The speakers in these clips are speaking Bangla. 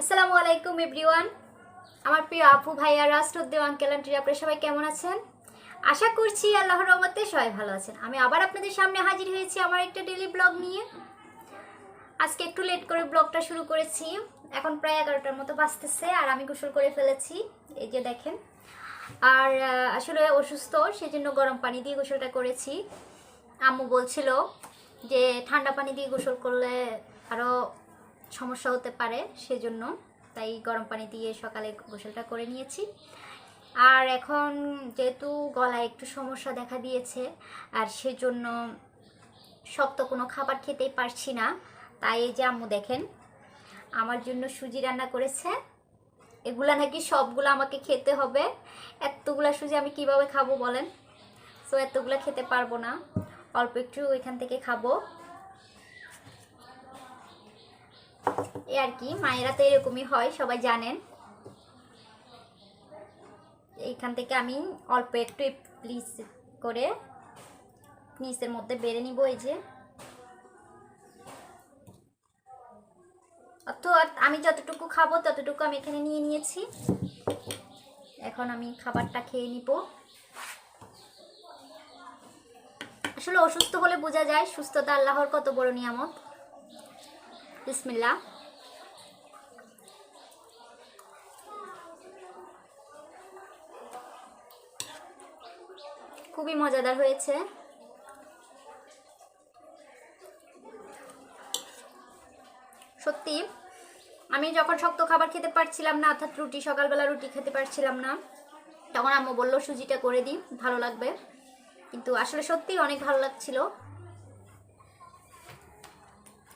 আসসালামু আলাইকুম, এভরিওয়ান। আমার প্রিয় আপু ভাইয়ারা শ্রদ্ধেয় আঙ্কেল, আন্টিরা, আপনারা সবাই কেমন আছেন? আশা করছি আল্লাহর রহমতে সবাই ভালো আছেন। আমি আবার আপনাদের সামনে হাজির হয়েছি আমার একটা ডেলি ব্লগ নিয়ে। আজকে একটু লেট করে ব্লগটা শুরু করেছি। এখন প্রায় এগারোটার মতো বাজতেছে আর আমি গোসল করে ফেলেছি, এই যে দেখেন। আর আসলে অসুস্থ, সেজন্য গরম পানি দিয়ে গোসলটা করেছি। আম্মু বলছিল যে ঠান্ডা পানি দিয়ে গোসল করলে আরও সমস্যা হতে পারে, সেজন্য তাই গরম পানি দিয়ে সকালে গোসলটা করে নিয়েছি। আর এখন যেহেতু গলায় একটু সমস্যা দেখা দিয়েছে, আর সেজন্য শক্ত কোনো খাবার খেতেই পারছি না। তাই এই যে আম্মু দেখেন, আমার জন্য সুজি রান্না করেছে। এগুলা নাকি সবগুলো আমাকে খেতে হবে। এতগুলা সুজি আমি কীভাবে খাব বলেন? সো এতগুলা খেতে পারব না। অল্প একটু ওইখান থেকে খাব। আর কি, মায়েরা তো এরকমই হয়, সবাই জানেন। এইখান থেকে আমি অল্প একটু প্লিজ করে নিচের মধ্যে বেড়ে নিব এই যে। অর্থাৎ আমি যতটুকু খাব ততটুকু আমি এখানে নিয়ে নিয়েছি। এখন আমি খাবারটা খেয়ে নিব। আসলে অসুস্থ হলে বোঝা যায়, সুস্থতা আল্লাহর কত বড় নিয়ামত। বিসমিল্লা খুবই মজাদার হয়েছে। সত্যি, আমি যখন শক্ত খাবার খেতে পারছিলাম না, অর্থাৎ রুটি, সকালবেলা রুটি খেতে পারছিলাম না, তখন আম্মু বলল, সুজিটা করে দিই ভালো লাগবে। কিন্তু আসলে সত্যি অনেক ভালো লাগছিল।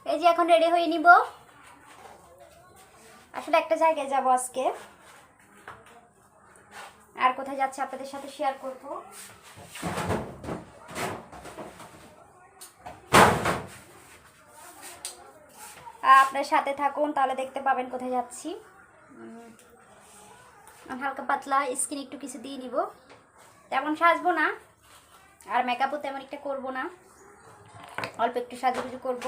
এই যে এখন রেডি হয়ে নিব। আসলে একটা জায়গায় যাব আজকে। আর কোথায় যাচ্ছে আপনাদের সাথে শেয়ার করব। আপনার সাথে থাকুন, তাহলে দেখতে পাবেন কোথায় যাচ্ছি। হালকা পাতলা স্কিন একটু কিছু দিয়ে নিব। তেমন সাজবো না, আর মেকআপও তেমন একটা করব না। অল্প একটু সাজুগুজু করব।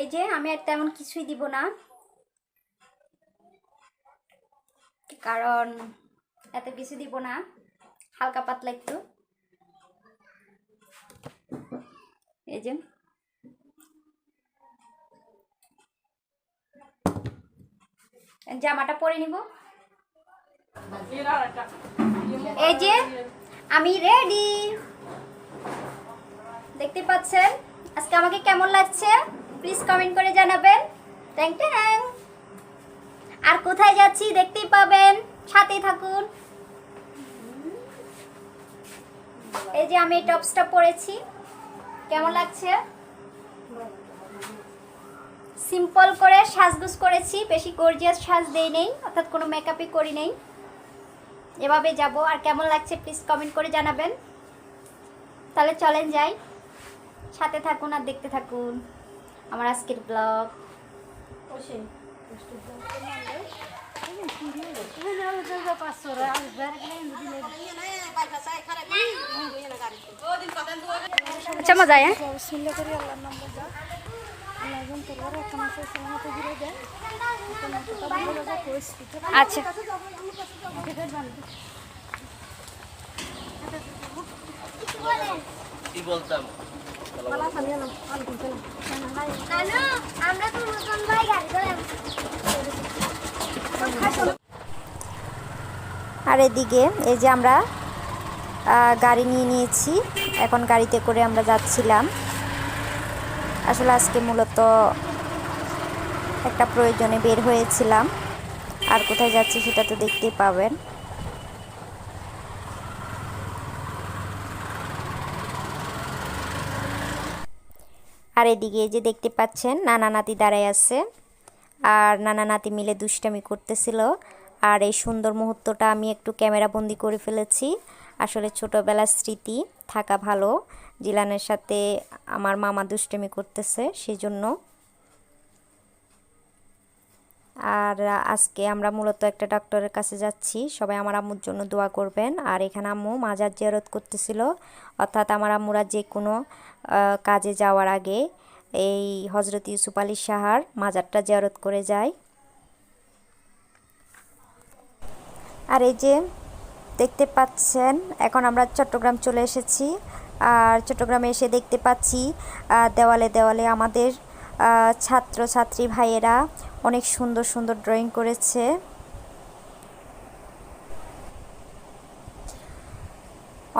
এই যে আমি আর তেমন কিছুই দিব না। কারণ এত কিছু দিব না। হালকা পাতলা একটু। এই যে। জামাটা পরে নিব। এই যে, আমি রেডি দেখতে পাচ্ছেন? আজকে আমাকে কেমন লাগছে? প্লিজ কমেন্ট করে জানাবেন। ট্যাং ট্যাং আর কোথায় যাচ্ছি দেখতেই পাবেন। সাথেই থাকুন। এই যে আমি টপসটা পরেছি। কেমন লাগছে? সিম্পল করে সাজগুজ করেছি। বেশি গর্জিয়াস সাজ দেই নেই। অর্থাৎ কোনো মেকআপই করি নেই। এভাবে যাব। আর কেমন লাগছে প্লিজ কমেন্ট করে জানাবেন। তাহলে চলেন যাই। সাথে থাকুন আর দেখতে থাকুন। আমার আজকের ব্লগ আচ্ছা মজা হ্যাঁ? আচ্ছা। কি বলতাম? আর এদিকে এই যে আমরা গাড়ি নিয়ে নিয়েছি। এখন গাড়িতে করে আমরা যাচ্ছিলাম। আসলে আজকে মূলত একটা প্রয়োজনে বের হয়েছিলাম। আর কোথায় যাচ্ছি সেটা তো দেখতেই পাবেন। আর এদিকে যে দেখতে পাচ্ছেন, নানা নাতি দাঁড়ায় আছে। আর নানা নাতি মিলে দুষ্টামি করতেছিল। আর এই সুন্দর মুহূর্তটা আমি একটু ক্যামেরা বন্দি করে ফেলেছি। আসলে ছোটোবেলার স্মৃতি, থাকা ভালো। জিলানের সাথে আমার মামা দুষ্টামি করতেছে সেই জন্য আর আজকে আমরা মূলত একটা ডক্টরের কাছে যাচ্ছি। সবাই আমার আম্মুর জন্য দোয়া করবেন। আর এখানে আম্মু মাজার জিয়ারত করতেছিল। অর্থাৎ আমার আম্মুরা যে কোনো কাজে যাওয়ার আগে এই হজরত ইউসুফ আলী সাহার মাজারটা জিয়ারত করে যায়। আর এই যে দেখতে পাচ্ছেন এখন আমরা চট্টগ্রাম চলে এসেছি। আর চট্টগ্রামে এসে দেখতে পাচ্ছি দেওয়ালে দেওয়ালে আমাদের আহ, ছাত্র ছাত্রী ভাইয়েরা অনেক সুন্দর সুন্দর ড্রয়িং করেছে।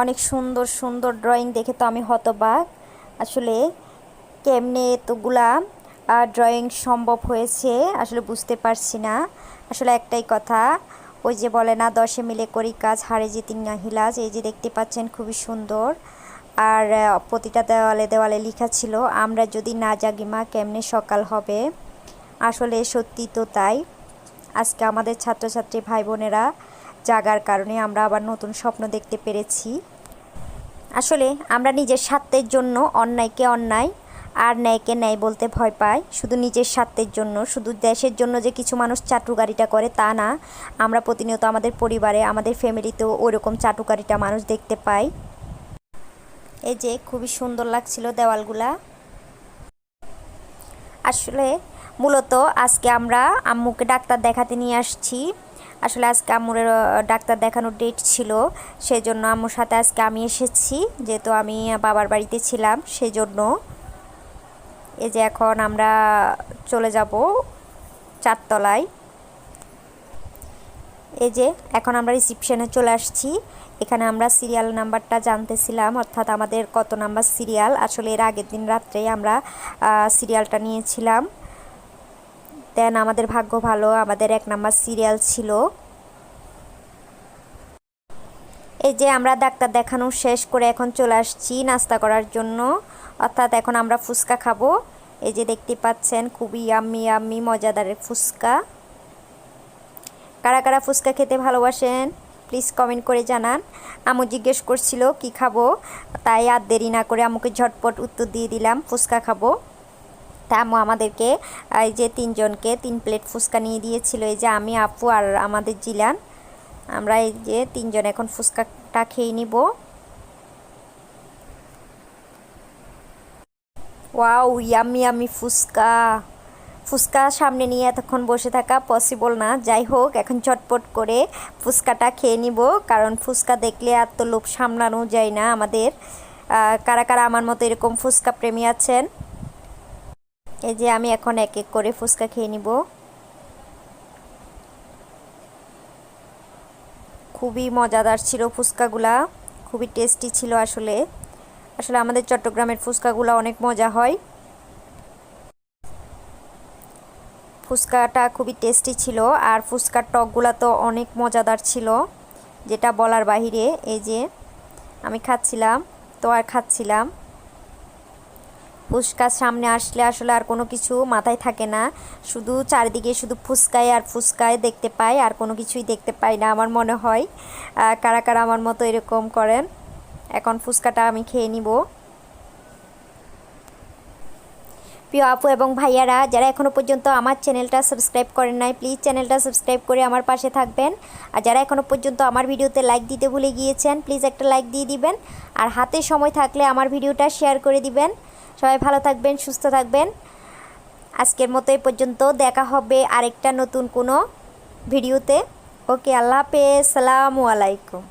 অনেক সুন্দর সুন্দর ড্রয়িং দেখে তো আমি হতবাক। আসলে কেমনে এতগুলা ড্রয়িং সম্ভব হয়েছে আসলে বুঝতে পারছি না। আসলে একটাই কথা, ওই যে বলে না, দশে মিলে করি কাজ, হারে জিতিং না হিলাজ এই যে দেখতে পাচ্ছেন খুবই সুন্দর। আর প্রতিটা দেওয়ালে দেওয়ালে লেখা ছিল, আমরা যদি না জাগি মা, কেমনে সকাল হবে? আসলে সত্যি তো তাই। আজকে আমাদের ছাত্রছাত্রী ভাই বোনেরা জাগার কারণে আমরা আবার নতুন স্বপ্ন দেখতে পেরেছি। আসলে আমরা নিজের স্বার্থের জন্য অন্যায়কে অন্যায়, আর ন্যায়কে ন্যায় বলতে ভয় পাই। শুধু নিজের স্বার্থের জন্য, শুধু দেশের জন্য যে কিছু মানুষ চাটুকারিটা করে তা না, আমরা প্রতিনিয়ত আমাদের পরিবারে, আমাদের ফ্যামিলিতেও ওইরকম চাটুকারিটা মানুষ দেখতে পাই। এই যে, খুবই সুন্দর লাগছিল দেওয়ালগুলা। আসলে মূলত আজকে আমরা আম্মুকে ডাক্তার দেখাতে নিয়ে আসছি। আসলে আজকে আম্মুর ডাক্তার দেখানোর ডেট ছিল সেই জন্য আম্মুর সাথে আজকে আমি এসেছি। যেহেতু আমি বাবার বাড়িতে ছিলাম সেই জন্য এই যে এখন আমরা চলে যাব চারতলায়। এই যে এখন আমরা রিসিপশনে চলে আসছি। এখানে আমরা সিরিয়াল নাম্বারটা জানতেছিলাম, অর্থাৎ আমাদের কত নাম্বার সিরিয়াল আসলে এর আগের দিন রাত্রে আমরা সিরিয়ালটা নিয়েছিলাম। দেন আমাদের ভাগ্য ভালো, আমাদের এক নাম্বার সিরিয়াল ছিল। এই যে আমরা ডাক্তার দেখানো শেষ করে এখন চলে আসছি নাস্তা করার জন্য। অর্থাৎ এখন আমরা ফুচকা খাব। এই যে দেখতে পাচ্ছেন, খুবই আম্মি আম্মি মজাদারের ফুচকা। কারা কারা ফুচকা খেতে ভালোবাসেন প্লিজ কমেন্ট করে জানান। আমু জিজ্ঞেস করছিল, কি খাব? তাই আর দেরি না করে আমুকে ঝটপট উত্তর দিয়ে দিলাম, ফুচকা খাব। আম্মু আমাদেরকে, এই যে তিনজনকে, তিন প্লেট ফুচকা নিয়ে দিয়েছিল, এই যে আমি, আপু আর আমাদের জিলান। আমরা এই যে তিনজন এখন ফুচকাটা খেয়ে নিব। Wow, yummy yummy fuchka. Fuchka সামনে নিয়ে এতক্ষণ বসে থাকা পসিবল না। যাই হোক, এখন চটপট করে ফুচকাটা খেয়ে নিব, কারণ ফুচকা দেখলে আর তো লোভ সামলানো যায় না আমাদের। কারা কারা আমার মতো এরকম ফুচকা প্রেমী আছেন? এই যে আমি এখন এক এক করে ফুচকা খেয়ে নিব। খুবই মজাদার ছিল ফুচকাগুলা, খুবই টেস্টি ছিল আসলে। আসলে আমাদের চট্টগ্রামের ফুচকাগুলো অনেক মজা হয়। ফুচকাটা খুবই টেস্টি ছিল আর ফুচকার টকগুলো তো অনেক মজাদার ছিল, যেটা বলার বাহিরে। এই যে আমি খাচ্ছিলাম, তো আর খাচ্ছিলাম। ফুচকা সামনে আসলে আসলে আর কোনো কিছু মাথায় থাকে না। শুধু চারিদিকে শুধু ফুচকায় আর ফুচকায় দেখতে পাই, আর কোনো কিছুই দেখতে পাই না আমার মনে হয়। কারা কারা আমার মতো এরকম করেন, এখন ফুচকাটা আমি খেয়ে নিব। প্রিয় আপু এবং ভাইয়ারা, যারা এখনও পর্যন্ত আমার চ্যানেলটা সাবস্ক্রাইব করেন নাই, প্লিজ চ্যানেলটা সাবস্ক্রাইব করে আমার পাশে থাকবেন। আর যারা এখনও পর্যন্ত আমার ভিডিওতে লাইক দিতে ভুলে গিয়েছেন, প্লিজ একটা লাইক দিয়ে দিবেন। আর হাতে সময় থাকলে আমার ভিডিওটা শেয়ার করে দিবেন। সবাই ভালো থাকবেন, সুস্থ থাকবেন। আজকের মতো এই পর্যন্ত, দেখা হবে আরেকটা নতুন কোনো ভিডিওতে। ওকে, আল্লাহ হাফেজ, সালামু আলাইকুম।